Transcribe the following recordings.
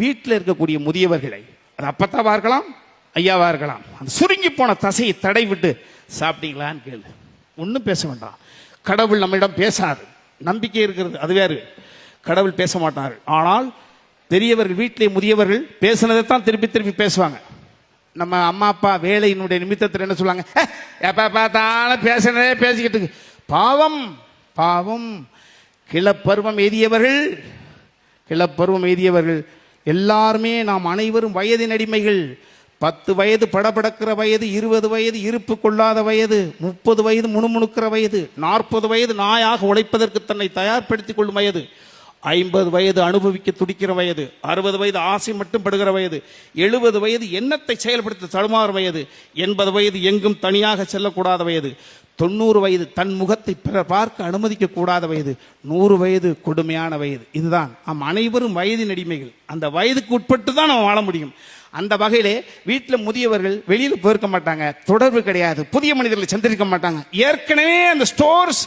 வீட்டில் இருக்கக்கூடிய முதியவர்களை அது அப்பத்தாவா இருக்கலாம் ஐயாவா இருக்கலாம். அந்த சுருங்கி போன தசையை தடை விட்டு சாப்பிட்டீங்களான்னு கேளு. ஒன்றும் பேச வேண்டாம். கடவுள் நம்மிடம் பேசாது. நம்பிக்கை இருக்கிறது அது வேறு. கடவுள் பேச மாட்டார்கள் ஆனால் பெரியவர்கள் வீட்டிலே முதியவர்கள் பேசுனதை தான் திருப்பி திருப்பி பேசுவாங்க. நம்ம அம்மா அப்பா வேலையினுடைய நிமித்தத்தில் என்ன சொல்லுவாங்க? எப்போ பார்த்தாலும் பேசுனதே பேசிக்கிட்டு பாவம் பாவம். கிளப்பருவம் எய்தியவர்கள் கிளப்பருவம் எய்தியவர்கள் எல்லாருமே நாம் அனைவரும் வயதின் அடிமைகள் பத்து வயது படபடக்கிற வயது இருபது வயது இருப்பு கொள்ளாத வயது முப்பது வயது முணுமுணுக்கிற வயது நாற்பது வயது நாயாக உழைப்பதற்கு தன்னை தயார்படுத்திக் கொள்ளும் வயது ஐம்பது வயது அனுபவிக்க துடிக்கிற வயது அறுபது வயது ஆசை மட்டும் படுகிற வயது எழுபது வயது எண்ணத்தை செயல்படுத்த தடுமாறு வயது எண்பது வயது எங்கும் தனியாக செல்லக்கூடாத வயது தொண்ணூறு வயது தன் முகத்தை பிறர் பார்க்க அனுமதிக்க கூடாத வயது நூறு வயது கொடுமையான வயது. இதுதான் நாம் அனைவரும் வயதின் அடிமைகள். அந்த வயதுக்கு உட்பட்டு தான் நம்ம வாழ முடியும். அந்த வகையிலே வீட்டில் முதியவர்கள் வெளியில் போயிருக்க மாட்டாங்க. தொடர்பு கிடையாது. புதிய மனிதர்களை சந்திருக்க மாட்டாங்க. ஏற்கனவே அந்த ஸ்டோர்ஸ்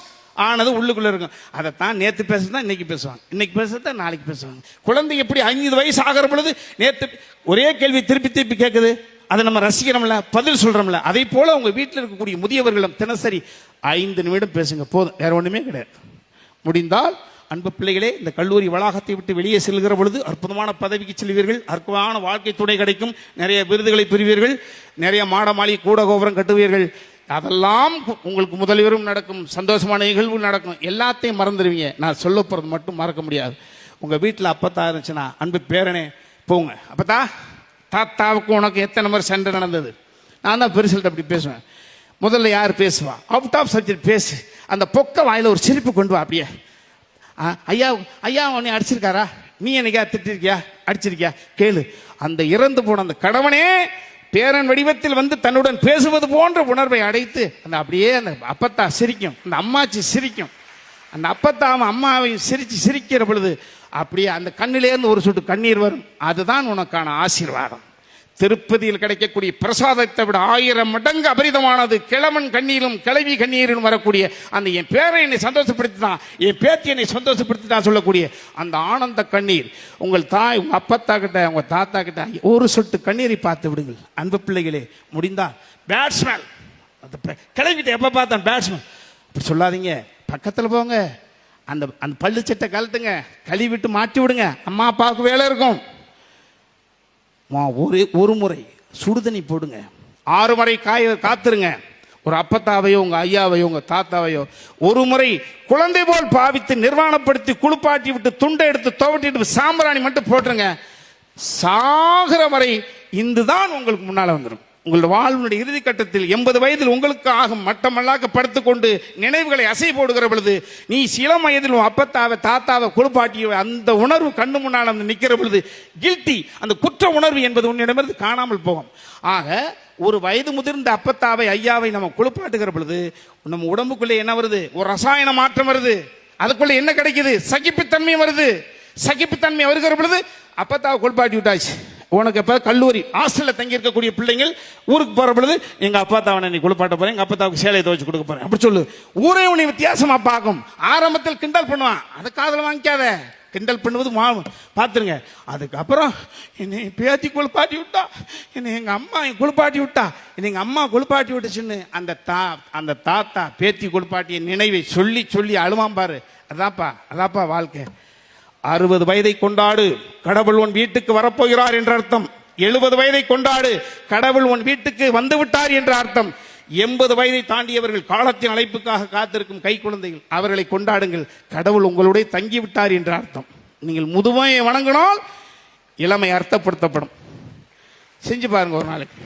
ஆனது உள்ளுக்குள்ள இருக்கும். அதை தான் நேற்று பேசுறது தான் இன்னைக்கு பேசுவாங்க. இன்னைக்கு பேசுறது தான் நாளைக்கு பேசுவாங்க. குழந்தை எப்படி ஐந்து வயசு ஆகிற பொழுது நேற்று ஒரே கேள்வி திருப்பி திருப்பி கேட்குது அதை நம்ம ரசிக்கிறோம்ல பதில் சொல்றோம்ல. அதே போல உங்க வீட்டில் இருக்கக்கூடிய முதியவர்களும் தினசரி ஐந்து நிமிடம் பேசுங்க. போதும். வேற ஒண்ணுமே கிடையாது. முடிந்தால் அன்பு பிள்ளைகளே இந்த கல்லூரி வளாகத்தை விட்டு வெளியே செல்கிற பொழுது அற்புதமான பதவிக்கு செல்வீர்கள். அற்புதமான வாழ்க்கை துணை கிடைக்கும். நிறைய விருதுகளை பெறுவீர்கள். நிறைய மாட மாளிகை கூட கோபுரம் கட்டுவீர்கள். அதெல்லாம் உங்களுக்கு முதல்வரும் நடக்கும். சந்தோஷமான நிகழ்வு நடக்கும். எல்லாத்தையும் மறந்துடுவீங்க. நான் சொல்ல போகிறது மட்டும் மறக்க முடியாது. உங்கள் வீட்டில் அப்பத்தா இருந்துச்சுன்னா அன்பு பேரனே போங்க. அப்பத்தா. தாத்தாவுக்கும் உனக்கு எத்தனை முறை சண்டை நடந்தது? நான் தான் பெருசல்கிட்ட அப்படி பேசுவேன். முதல்ல யார் பேசுவா? அவுட் ஆஃப் சப்ஜெக்ட் பேசு. அந்த பொக்க வாயில் ஒரு சிரிப்பு கொண்டு வா அப்படியே. ஐயா ஐயா உன்னை அடிச்சிருக்காரா? நீ என்னைக்கா திட்டிருக்கியா? அடிச்சிருக்கியா? கேளு. அந்த இறந்து போன அந்த கடவனே பேரன் வடிவத்தில் வந்து தன்னுடன் பேசுவது போன்ற உணர்வை அடைத்து அந்த அப்படியே அந்த அப்பத்தா சிரிக்கும். அந்த அம்மாச்சி சிரிக்கும். அந்த அப்பத்தாவும் அம்மாவையும் சிரித்து சிரிக்கிற பொழுது அப்படியே அந்த கண்ணிலேருந்து ஒரு சொட்டு கண்ணீர் வரும். அதுதான் உனக்கான ஆசீர்வாதம். திருப்பதியில் கிடைக்கக்கூடிய பிரசாதத்தை விட ஆயிரம் மடங்கு அபரிதமானது. கிழவன் கண்ணீரும் கிளவி கண்ணீரும் வரக்கூடிய அந்த என் பேரை என்னை சந்தோஷப்படுத்தினான் என் பேத்தி என்னை சந்தோஷப்படுத்தினான் சொல்லக்கூடிய அந்த ஆனந்த கண்ணீர். உங்கள் தாய் உங்கள் அப்பத்தா கிட்ட உங்கள் தாத்தா கிட்ட ஒரு சொட்டு கண்ணீரை பார்த்து விடுங்கள். அன்பு பிள்ளைகளே முடிந்தால் பேட்ஸ்மேன் அந்த கிளவிட்ட எப்போ பார்த்தேன் பேட்ஸ்மேன் அப்படி சொல்லாதீங்க. பக்கத்தில் போங்க. அந்த அந்த பள்ளு சட்டை கழட்டுங்க கழுவி விட்டு மாட்டி விடுங்க. அம்மா அப்பாவுக்கு வேலை இருக்கும். ஒரு ஒரு முறை சுடுதண்ணி போடுங்க. ஆறு முறை காய காத்துருங்க. ஒரு அப்பத்தாவையோ உங்கள் ஐயாவையோ உங்கள் தாத்தாவையோ ஒரு முறை குழந்தை போல் பாவித்து நிர்வாணப்படுத்தி குளிப்பாட்டி விட்டு துண்டை எடுத்து துவட்டிட்டு சாம்பிராணி மட்டும் போட்டுருங்க. சாகிற வரை இந்து தான் உங்களுக்கு முன்னால் வந்துடும் உங்களோட வாழ்வினுடைய இறுதி கட்டத்தில் எண்பது வயதில் உங்களுக்கு ஆகும் மட்டமல்லாக்க படுத்துக்கொண்டு நினைவுகளை அசை போடுகிற பொழுது நீ சிலம் வயதில் அப்பத்தாவை தாத்தாவை குளிப்பாட்டிய அந்த உணர்வு கண்ணு முன்னால் வந்து நிற்கிற பொழுது கில்ட்டி அந்த குற்ற உணர்வு என்பது உன்னிடமிருந்து காணாமல் போகும். ஆக ஒரு வயது முதிர்ந்த அப்பத்தாவை ஐயாவை நம்ம குளிப்பாட்டுகிற பொழுது நம்ம உடம்புக்குள்ளே என்ன வருது? ஒரு ரசாயன மாற்றம் வருது. அதுக்குள்ளே என்ன கிடைக்குது? சகிப்புத்தன்மை வருது. சகிப்புத்தன்மை வருகிற பொழுது அப்பத்தாவை குளிப்பாட்டி விட்டாச்சு. உனக்கு எப்போ கல்லூரி ஹாஸ்டலில் தங்கி இருக்கக்கூடிய பிள்ளைங்கள் ஊருக்கு போகிற பொழுது எங்கள் அப்பா தாவனை நீ குளிப்பாட்ட போகிறேன் எங்கள் அப்பா தாவுக்கு சேலையை துவச்சு கொடுக்க போகிறேன் அப்படி சொல்லு. ஊரே உன்னை வித்தியாசமாக பார்க்கும். ஆரம்பத்தில் கிண்டல் பண்ணுவான். அதை காதில் வாங்கிக்காத. கிண்டல் பண்ணுவது மா பார்த்துருங்க. அதுக்கப்புறம் என்னை பேத்தி குளிப்பாட்டி விட்டா என்னை எங்கள் அம்மா குளிப்பாட்டி விட்டா என்னை எங்கள் அம்மா குளிப்பாட்டி விட்டுச்சுன்னு அந்த தா அந்த தாத்தா பேத்தி குளிப்பாட்டிய நினைவை சொல்லி சொல்லி அழுவான் பாரு. அதாப்பா அதாப்பா வாழ்க்கை. அறுபது வயதை கொண்டாடு. கடவுள் உன் வீட்டுக்கு வரப்போகிறார் என்ற அர்த்தம். எழுபது வயதை கொண்டாடு. கடவுள் உன் வீட்டுக்கு வந்து விட்டார் என்ற அர்த்தம். எண்பது வயதை தாண்டியவர்கள் காலத்தின் அழைப்புக்காக காத்திருக்கும் கை குழந்தைகள் அவர்களை கொண்டாடுங்கள். கடவுள் உங்களுடைய தங்கி விட்டார் என்ற அர்த்தம். நீங்கள் முதுமையை வணங்கினால் இளமை அர்த்தப்படுத்தப்படும். செஞ்சு பாருங்க ஒரு நாளைக்கு.